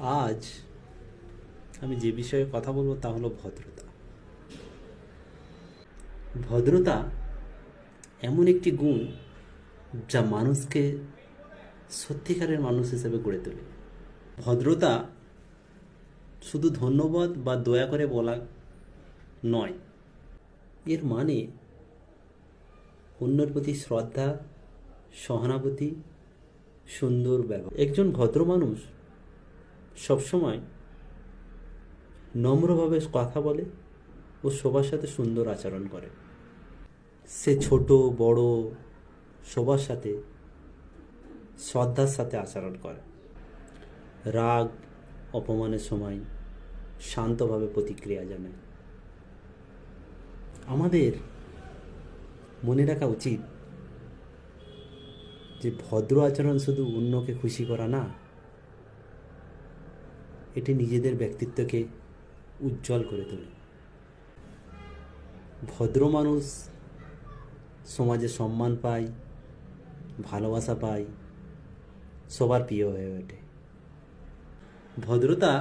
আজ আমি যে বিষয়ে কথা বলব তা হলো ভদ্রতা। ভদ্রতা এমন একটি গুণ যা মানুষকে সত্যিকারের মানুষ হিসেবে গড়ে তোলে। ভদ্রতা শুধু ধন্যবাদ বা দয়া করে বলা নয়, এর মানে অন্যের প্রতি শ্রদ্ধা, সহানুভূতি, সুন্দর ব্যবহার। একজন ভদ্র মানুষ সবসময় নম্রভাবে কথা বলে ও সবার সাথে সুন্দর আচরণ করে। সে ছোট, বড় সবার সাথে শ্রদ্ধার সাথে আচরণ করে। রাগ, অপমানের সময় শান্তভাবে প্রতিক্রিয়া জানায়। আমাদের মনে রাখা উচিত যে ভদ্র আচরণ শুধু অন্যকে খুশি করা না এটি নিজেদের ব্যক্তিত্বকে উজ্জ্বল করে তোলে। ভদ্র মানুষ সমাজে সম্মান পায়, ভালোবাসা পায়, সবার প্রিয় হয়ে ওঠে। ভদ্রতা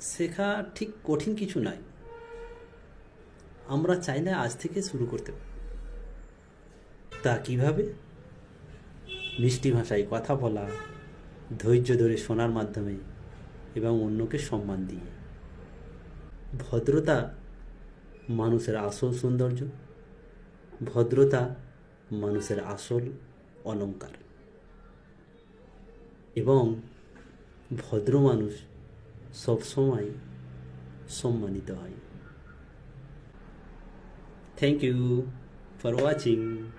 শেখা ঠিক কঠিন কিছু নয়। আমরা চাইলে আজ থেকে শুরু করতে তা কীভাবে? মিষ্টি ভাষায় কথা বলা ধৈর্য ধরে শোনার মাধ্যমে এবং অন্যকে সম্মান দিয়ে। ভদ্রতা মানুষের আসল সৌন্দর্য, ভদ্রতা মানুষের আসল অলংকার। এবং ভদ্র মানুষ সবসময় সম্মানিত হয়। Thank you for watching